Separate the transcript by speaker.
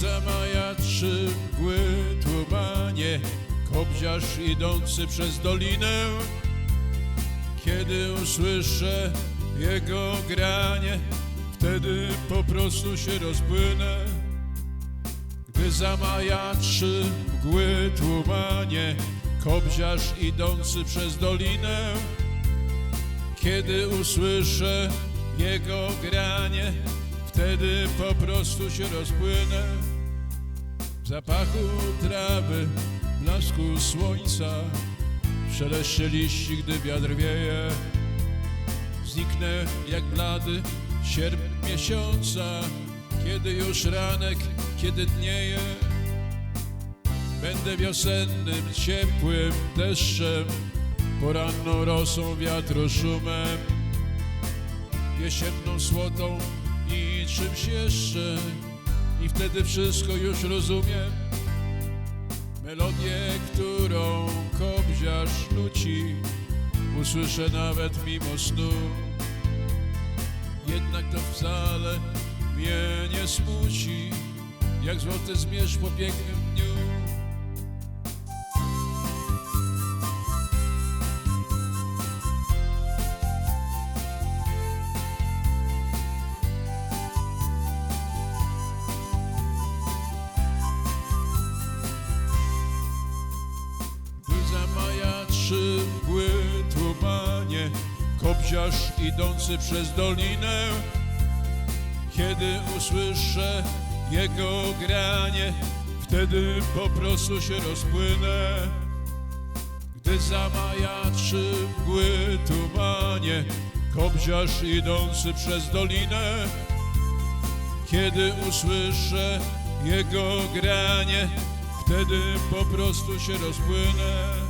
Speaker 1: zamajaczy mgły tłumanie, kobziarz idący przez dolinę. Kiedy usłyszę jego granie, wtedy po prostu się rozpłynę. Gdy zamajaczy mgły tłumanie, kobziarz idący przez dolinę. Kiedy usłyszę jego granie, wtedy po prostu się rozpłynę. W zapachu trawy, blasku słońca, w szeleście liści, gdy wiatr wieje. Zniknę jak blady sierp miesiąca, kiedy już ranek, kiedy dnieje. Będę wiosennym, ciepłym deszczem, poranną rosą, wiatru szumem, jesienną słotą i czymś jeszcze. I wtedy wszystko już rozumiem. Melodię, którą kobziarz nuci, usłyszę nawet mimo snu. Jednak to wcale mnie nie smuci, jak złoty zmierzch po pięknym dniu. Kobziarz idący przez dolinę. Kiedy usłyszę jego granie, wtedy po prostu się rozpłynę. Gdy zamajaczy mgły tłumanie, kobziarz idący przez dolinę. Kiedy usłyszę jego granie, wtedy po prostu się rozpłynę.